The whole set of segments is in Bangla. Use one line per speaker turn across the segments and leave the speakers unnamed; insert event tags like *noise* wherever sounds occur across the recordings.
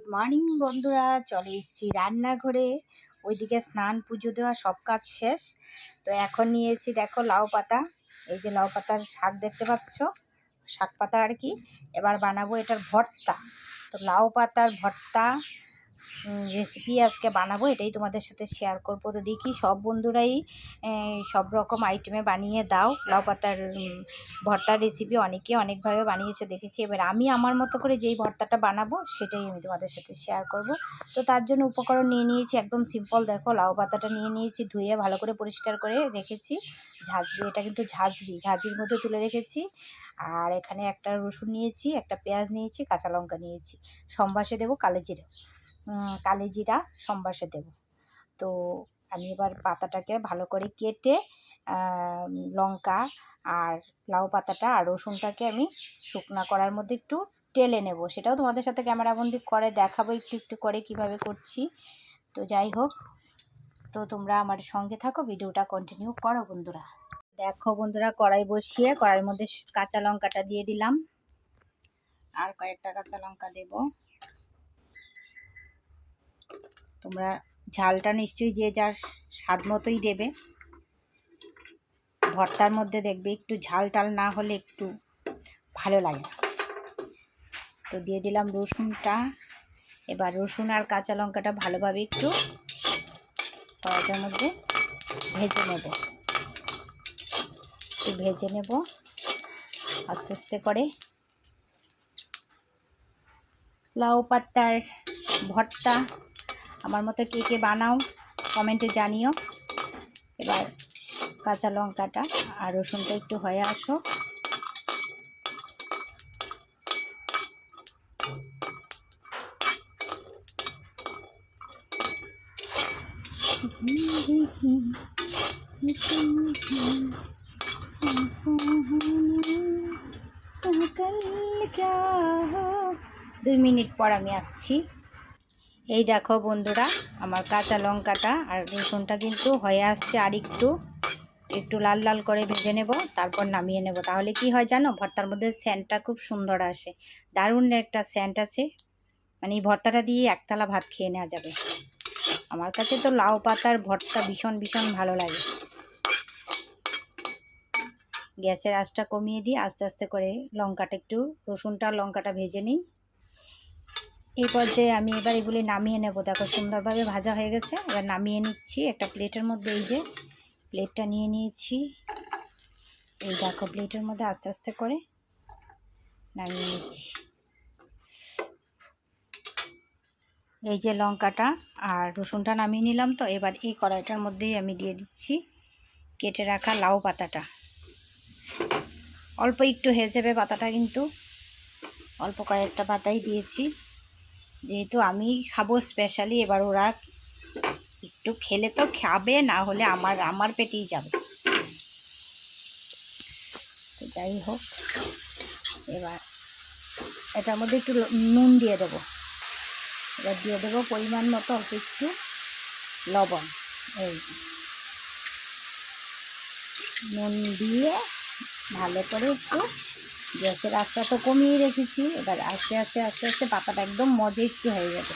গুড মর্নিং বন্ধুরা। চলে এসেছি রান্নাঘরে। ওইদিকে স্নান, পুজো দেওয়া, সব কাজ শেষ। তো এখন নিয়েছি দেখো, লাউ পাতা। এই যে লাউ পাতার শাক দেখতে পাচ্ছ? শাক পাতা আর কি। এবার বানাবো এটার ভর্তা। তো লাউ পাতার ভর্তা রেসিপি আজকে বানাবো, এটাই তোমাদের সাথে শেয়ার করব। তো দেখি সব বন্ধুরাই সব রকম আইটেমে বানিয়ে দাও। লাউ পাতার ভর্তার রেসিপি অনেকে অনেকভাবে বানিয়েছে, দেখেছি। এবার আমি আমার মতো করে যেই ভর্তাটা বানাবো, সেটাই আমি তোমাদের সাথে শেয়ার করব। তো তার জন্য উপকরণ নিয়ে নিয়েছি, একদম সিম্পল দেখো, লাউ পাতাটা নিয়ে নিয়েছি, ধুয়ে ভালো করে পরিষ্কার করে রেখেছি। ঝাঁঝরি, এটা কিন্তু ঝাঁঝরি, ঝাঁঝরির মধ্যে তুলে রেখেছি। আর এখানে একটা রসুন নিয়েছি, একটা পেঁয়াজ নিয়েছি, কাঁচা লঙ্কা নিয়েছি। সম্বাসে দেবো কালো জিরে। উম, কালো জিরা সম্বাসে দেবো। তো আমি এবার পাতাটাকে ভালো করে কেটে লঙ্কা আর লাউ পাতাটা আর রসুনটাকে আমি শুকনা করার মধ্যে একটু টেলে নেব। সেটাও তোমাদের সাথে ক্যামেরাবন্দি করে দেখাবো একটু একটু করে কীভাবে করছি। তো যাই হোক তো তোমরা আমার সঙ্গে থাকো ভিডিওটা কন্টিনিউ করো বন্ধুরা। দেখো বন্ধুরা কড়াই বসিয়ে কড়াইয়ের মধ্যে কাঁচা লঙ্কাটা দিয়ে দিলাম। আর কয়েকটা কাঁচা লঙ্কা দেব। তোমরা ঝালটা নিশ্চয়ই যে যার স্বাদ মতোই দেবে। ভর্তার মধ্যে দেখবে একটু ঝাল টাল না হলে একটু ভালো লাগে তো দিয়ে দিলাম রসুনটা। এবার রসুন আর কাঁচা লঙ্কাটা ভালোভাবে একটু কড়াইটার মধ্যে ভেজে নেব। একটু ভেজে নেব আস্তে আস্তে করে। লাউ পাতার ভর্তা আমার মতো কে কে বানাও কমেন্টে জানিও। এবার কাঁচা লঙ্কাটা আর রসুনটা একটু হয়ে আসো। *laughs* দুই মিনিট পর আমি আসছি। এই দেখো বন্ধুরা, আমার কাঁচা লঙ্কাটা আর রসুনটা কিন্তু হয়ে আসছে আর একটু একটু লাল লাল করে ভেজে নেব, তারপর নামিয়ে নেব। তাহলে কি হয় জানো, ভর্তার মধ্যে স্যান্টটা খুব সুন্দর আসে। দারুণ একটা স্যান্ট আছে মানে এই ভর্তাটা দিয়ে একতলা ভাত খেয়ে নেওয়া যাবে। আমার কাছে তো লাউ পাতার ভর্তা ভীষণ ভীষণ ভালো লাগে। গ্যাসের আঁচটা কমিয়ে দিয়ে আস্তে আস্তে করে লঙ্কাটা একটু, রসুনটা লঙ্কাটা ভেজে নিই। এই পর্যায়ে আমি এবার এগুলি নামিয়ে নেব। দেখো, সুন্দরভাবে ভাজা হয়ে গেছে। এবার নামিয়ে নিচ্ছি একটা প্লেটের মধ্যে এই যে, প্লেটটা নিয়ে নিয়েছি। এই দেখো, প্লেটের মধ্যে আস্তে আস্তে করে নামিয়ে নিচ্ছি। এই যে লঙ্কাটা আর রসুনটা নামিয়ে নিলাম তো। এবার এই কড়াইটার মধ্যেই আমি দিয়ে দিচ্ছি কেটে রাখা লাউ পাতাটা। অল্প একটু হয়ে যাবে পাতাটা কিন্তু অল্প কয়েকটা পাতাই দিয়েছি। যেহেতু আমি খাব স্পেশালি এবার ওরা একটু খেলে তো খাবে, না হলে আমার আমার পেটেই যাবে। যাই হোক, এবার এটার মধ্যে একটু নুন দিয়ে দেবো। এবার দিয়ে দেবো পরিমাণ মতো অল্প একটু লবণ, এই যে। নুন দিয়ে ভালো করে একটু গ্যাসের আস্তা তো কমিয়ে রেখেছি, এবার আস্তে আস্তে আস্তে আস্তে পাতাটা একদম মজে একটু হয়ে যাবে।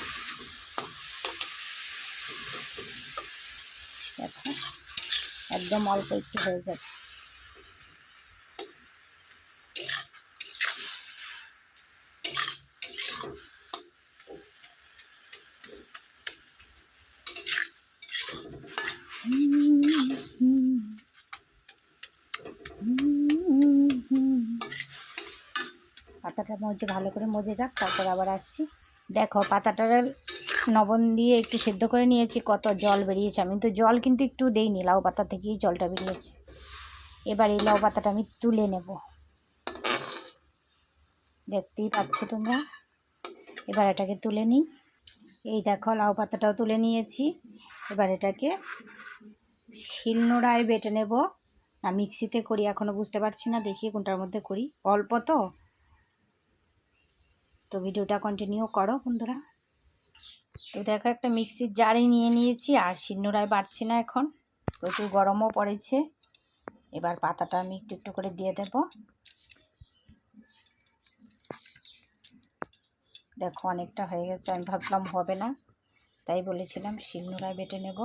একদম অল্প একটু হয়ে যাবে। পাতাটা মজে, ভালো করে মজে যাক, তারপর আবার আসছি। দেখো, পাতাটা লবণ দিয়ে একটু সেদ্ধ করে নিয়েছি, কত জল বেরিয়েছে। আমি তো জল কিন্তু একটু দেইনি, লাউ পাতা থেকেই জলটা বেরিয়েছে। এবার এই লাউ পাতাটা আমি তুলে নেব। দেখতেই পাচ্ছ তোমরা? এবার এটাকে তুলে নিই। এই দেখো, লাউ পাতাটাও তুলে নিয়েছি। এবার এটাকে শিলনোড়ায় বেটে নেব। না, মিক্সিতে করি এখনও বুঝতে পারছি না দেখি কোনটার মধ্যে করি। অল্প তো। তো ভিডিওটা কন্টিনিউ করো বন্ধুরা। তো দেখো একটা মিক্সির জারে নিয়ে নিয়েছি, আর শিলনোড়ায় বাড়ছে না এখন, প্রচুর গরমও পড়েছে। এবার পাতাটা আমি একটু একটু করে দিয়ে দেব। দেখো অনেকটা হয়ে গেছে, আমি ভাবলাম হবে না, তাই বলেছিলাম শিলনোড়ায় বেটে নেব।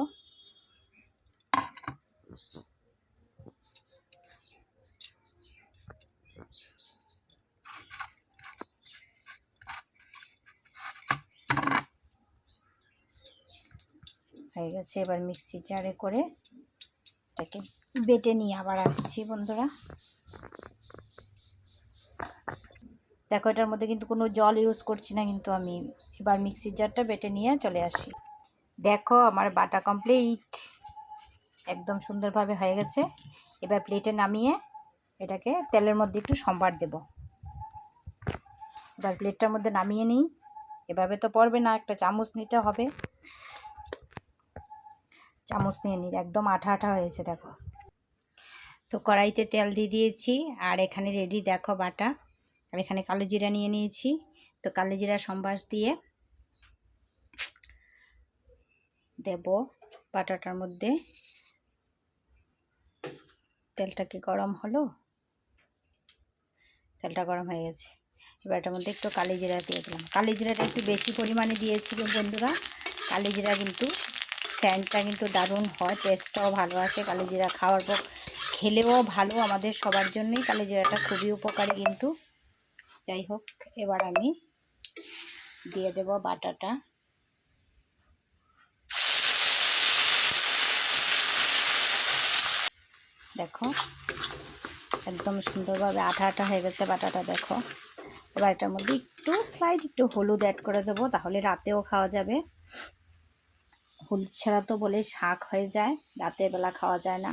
হয়ে গেছে। এবার মিক্সি জারে করে এটাকে বেটে নিয়ে আবার আসছি বন্ধুরা। দেখো, এটার মধ্যে কিন্তু কোনো জল ইউজ করছি না, কিন্তু আমি এবার মিক্সির জারটা বেটে নিয়ে চলে আসি। দেখো, আমার বাটা কমপ্লিট একদম সুন্দরভাবে হয়ে গেছে। এবার প্লেটে নামিয়ে এটাকে তেলের মধ্যে একটু সম্বার দেব। এবার প্লেটটার মধ্যে নামিয়ে নিই। এভাবে তো পড়বে না, একটা চামচ নিতে হবে। চামচ নিয়ে নিই। একদম আঠা আঠা হয়েছে, দেখো। তো কড়াইতে তেল দিয়ে দিয়েছি, আর এখানে রেডি দেখো, বাটা। আর এখানে কালো জিরা নিয়ে নিয়েছি। তো কালো জিরা সম্বাস দিয়ে দেব বাটাটার মধ্যে। তেলটা কি গরম হলো? তেলটা গরম হয়ে গেছে। এবার এটার মধ্যে একটু কালি জিরা দিয়ে দিলাম। কালি জিরাটা একটু বেশি পরিমাণে দিয়েছি বন্ধুরা। কালি জিরা কিন্তু স্যান্ডটা কিন্তু দারুণ হয় টেস্টটাও ভালো আসে কালি জিরা খাওয়ার পর খেলেও ভালো আমাদের সবার জন্যই কালি জিরাটা খুবই উপকারী কিন্তু। যাই হোক, এবার আমি দিয়ে দেব বাটাটা। দেখো, একদম সুন্দরভাবে আঠা আঠা হয়ে গেছে বাটাটা, দেখো। এবার এটার মধ্যে একটু স্লাইড একটু হলুদ অ্যাড করে দেবো, তাহলে রাতেও খাওয়া যাবে। হলুদ ছাড়া তো বলে শাক হয়ে যায়, রাতের বেলা খাওয়া যায় না।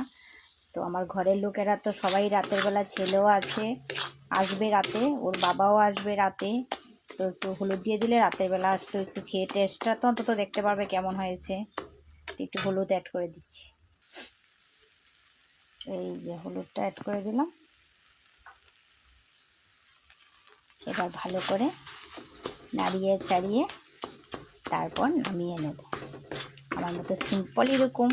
তো আমার ঘরের লোকেরা তো সবাই রাতের বেলা ছেলেও আছে, আসবে রাতে, ওর বাবাও আসবে রাতে। তো একটু হলুদ দিয়ে দিলে রাতের বেলা আসতো একটু খেয়ে টেস্টটা তো অন্তত দেখতে পারবে কেমন হয়েছে। একটু হলুদ অ্যাড করে দিচ্ছি। এই যে হলুদটা অ্যাড করে দিলাম। এবার ভালো করে নাড়িয়ে চাড়িয়ে তারপর নামিয়ে নেব। আমার মতো সিম্পল এরকম।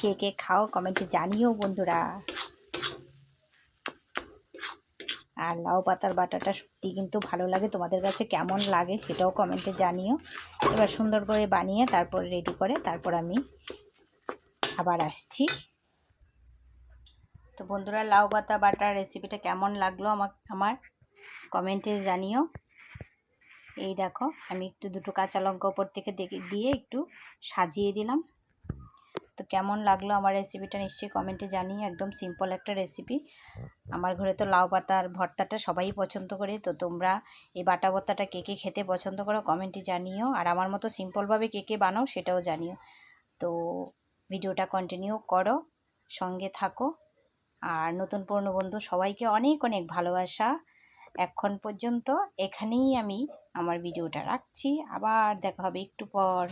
কে কে খাও কমেন্টে জানিও বন্ধুরা। আর লাউ পাতার বাটাটা সত্যি কিন্তু ভালো লাগে, তোমাদের কাছে কেমন লাগে সেটাও কমেন্টে জানিও। এবার সুন্দর করে বানিয়ে তারপর রেডি করে তারপর আমি আবার আসছি। তো বন্ধুরা, লাউ পাতা বাটার রেসিপিটা কেমন লাগল আমার আমার কমেন্টে জানিও। এই দেখো, আমি একটু দুটো কাঁচা লঙ্কা ওপর থেকে দিয়ে একটু সাজিয়ে দিলাম। তো কেমন লাগল আমার রেসিপিটা নিশ্চয়ই কমেন্টে জানিয়ে, একদম সিম্পল একটা রেসিপি আমার ঘরে তো লাউ পাতার ভর্তাটা সবাই পছন্দ করে, তো তোমরা এই বাটা ভর্তাটা কে কে খেতে পছন্দ করো কমেন্টে জানিও। আর আমার মতো সিম্পলভাবে কে কে বানাও সেটাও জানিও। তো ভিডিওটা কন্টিনিউ করো, সঙ্গে থাকো। আর নতুন পুরনো বন্ধু সবাইকে অনেক অনেক ভালোবাসা। এখন পর্যন্ত এখানেই আমি আমার ভিডিওটা রাখছি। আবার দেখা হবে একটু পর।